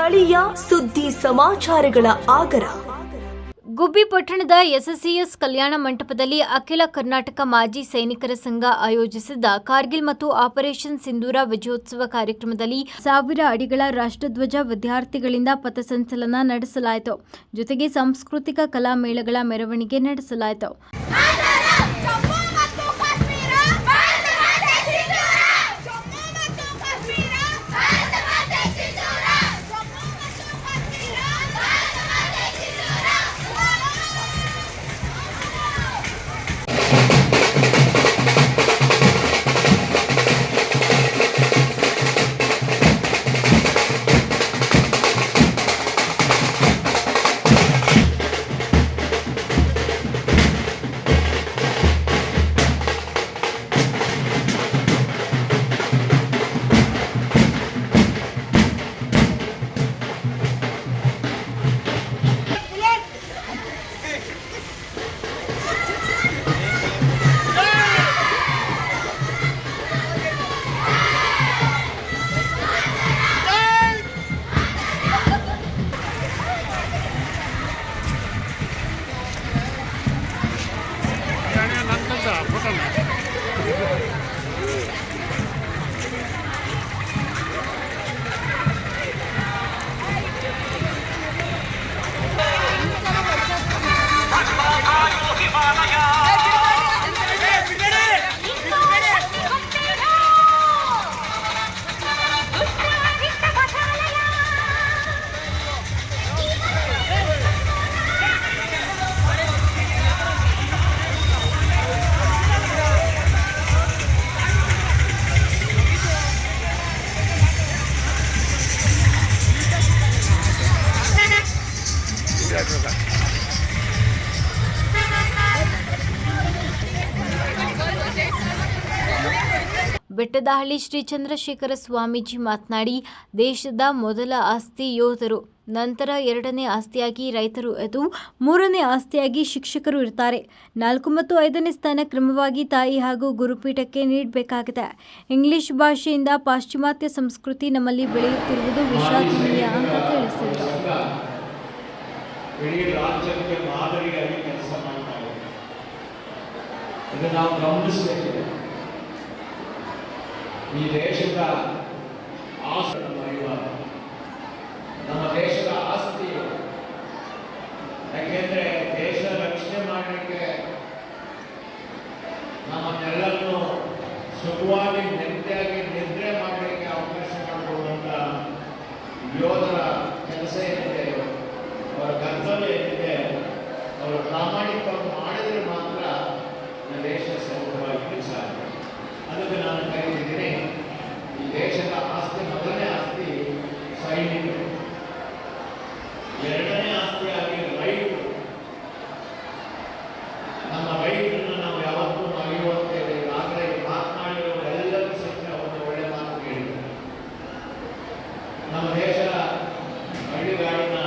ಸ್ಥಳೀಯ ಸುದ್ದಿ ಸಮಾಚಾರಗಳ ಆಗರ. ಗುಬ್ಬಿ ಪಟ್ಟಣದ ಎಸ್ಎಸ್ಸಿಎಸ್ ಕಲ್ಯಾಣ ಮಂಟಪದಲ್ಲಿ ಅಖಿಲ ಕರ್ನಾಟಕ ಮಾಜಿ ಸೈನಿಕರ ಸಂಘ ಆಯೋಜಿಸಿದ್ದ ಕಾರ್ಗಿಲ್ ಮತ್ತು ಆಪರೇಷನ್ ಸಿಂಧೂರ ವಿಜಯೋತ್ಸವ ಕಾರ್ಯಕ್ರಮದಲ್ಲಿ ಸಾವಿರ ಅಡಿಗಳ ರಾಷ್ಟ್ರಧ್ವಜ ವಿದ್ಯಾರ್ಥಿಗಳಿಂದ ಪಥಸಂಚಲನ ನಡೆಸಲಾಯಿತು. ಜೊತೆಗೆ ಸಾಂಸ್ಕೃತಿಕ ಕಲಾ ಮೇಳಗಳ ಮೆರವಣಿಗೆ ನಡೆಸಲಾಯಿತು. すごいな。ಬೆಟ್ಟದಹಳ್ಳಿ ಶ್ರೀ ಚಂದ್ರಶೇಖರ ಸ್ವಾಮೀಜಿ ಮಾತನಾಡಿ, ದೇಶದ ಮೊದಲ ಆಸ್ತಿ ಯೋಧರು, ನಂತರ ಎರಡನೇ ಆಸ್ತಿಯಾಗಿ ರೈತರು, ಅದು ಮೂರನೇ ಆಸ್ತಿಯಾಗಿ ಶಿಕ್ಷಕರು ಇರ್ತಾರೆ. ನಾಲ್ಕು ಮತ್ತು ಐದನೇ ಸ್ಥಾನ ಕ್ರಮವಾಗಿ ತಾಯಿ ಹಾಗೂ ಗುರುಪೀಠಕ್ಕೆ ನೀಡಬೇಕಾಗಿದೆ. ಇಂಗ್ಲಿಷ್ ಭಾಷೆಯಿಂದ ಪಾಶ್ಚಿಮಾತ್ಯ ಸಂಸ್ಕೃತಿ ನಮ್ಮಲ್ಲಿ ಬೆಳೆಯುತ್ತಿರುವುದು ವಿಷಾದನೀಯ ಅಂತ ತಿಳಿಸಿದರು. ಇಡೀ ರಾಜ್ಯಕ್ಕೆ ಮಾದರಿಯಾಗಿ ಕೆಲಸ ಮಾಡ್ತಾ ಇದೆ ನಾವು ಗಮನಿಸಬೇಕಿದೆ ಈ ದೇಶದ ಆಸ್ತಿ ನಮ್ಮ ದೇಶದ ಆಸ್ತಿ ಯಾಕೆಂದ್ರೆ ದೇಶ ರಕ್ಷಣೆ ಮಾಡಲಿಕ್ಕೆ ನಮ್ಮನ್ನೆಲ್ಲರನ್ನು ಸುಖವಾಗಿ, ನೆಮ್ಮದಿಯಾಗಿ ನಿದ್ರೆ ಮಾಡಲಿಕ್ಕೆ ಅವಕಾಶ ಮಾಡಿಕೊಡುವಂತ ಯೋಧರ ಕೆಲಸ ಏನಿದೆ ಅವರ ಕರ್ತವ್ಯ ಏನಿದೆ ಅವರು ಪ್ರಾಮಾಣಿಕವಾಗಿ ಮಾಡಿದರೆ ಮಾತ್ರ ದೇಶ ಸೌಖ್ಯವಾಗಿ ಸಾಧ್ಯ ಅದಕ್ಕೆ ನಾನು ಕರೀತಿದ್ದೀನಿ ಈ ದೇಶದ ಆಸ್ತಿ ಮೊದಲನೇ ಆಸ್ತಿ ಸೈನಿಕರು ಎರಡನೇ ಆಸ್ತಿಯಾಗಿ ರೈತರು ನಮ್ಮ ರೈತರನ್ನು ನಾವು ಯಾವತ್ತೂ ಮರೆಯುವಂತೇವೆ ಈಗಾಗಲೇ ಮಾತನಾಡಿರೋ ಎಲ್ಲರೂ ಸಹ ಒಂದು ಒಳ್ಳೆ ಮಾತು ಹೇಳಿದ್ದಾರೆ ನಮ್ಮ ದೇಶ ಹಳ್ಳಿಗಾಡಿನ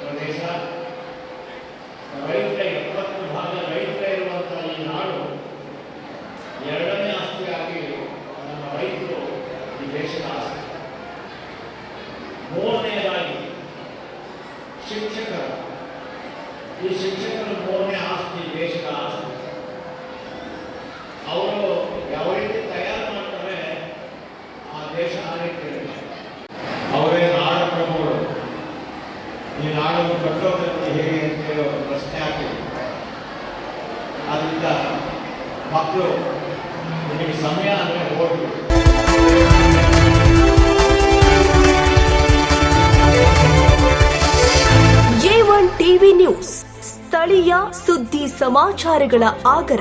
ಪ್ರದೇಶ ರೈತರ ಎಪ್ಪತ್ತು ಭಾಗ ರೈತರ ಇರುವಂತಹ ಈ ನಾಡು ಎರಡನೇ ಆಸ್ತಿಯಾಗಿ ನಮ್ಮ ರೈತರು ಈ ದೇಶದ ಆಸ್ತಿ ಮೂರನೆಯದಾಗಿ ಶಿಕ್ಷಕರು ಈ ಶಿಕ್ಷಕರು ಮೂರನೇ ಆಸ್ತಿ, ದೇಶದ ಆಸ್ತಿ. ಅವರು ಯಾವ ರೀತಿ ತಯಾರು ಮಾಡ್ತಾರೆ, ಆ ದೇಶ ಆ ರೀತಿ ಅವರೇ ನಾಡ ಪ್ರಭುಗಳು. ಈ ನಾಡನ್ನು ಕಟ್ಟೋದಕ್ಕೆ ಹೇಗೆ ಅಂತ ಹೇಳೋ ಪ್ರಶ್ನೆ ಆಗ್ತಿದೆ. ಅದರಿಂದ ಮಕ್ಕಳು, ನಿಮಗೆ ಸಮಯ ಅಂದರೆ ಓದಿ ಸುದ್ದಿ ಸಮಾಚಾರಗಳ ಆಗರ.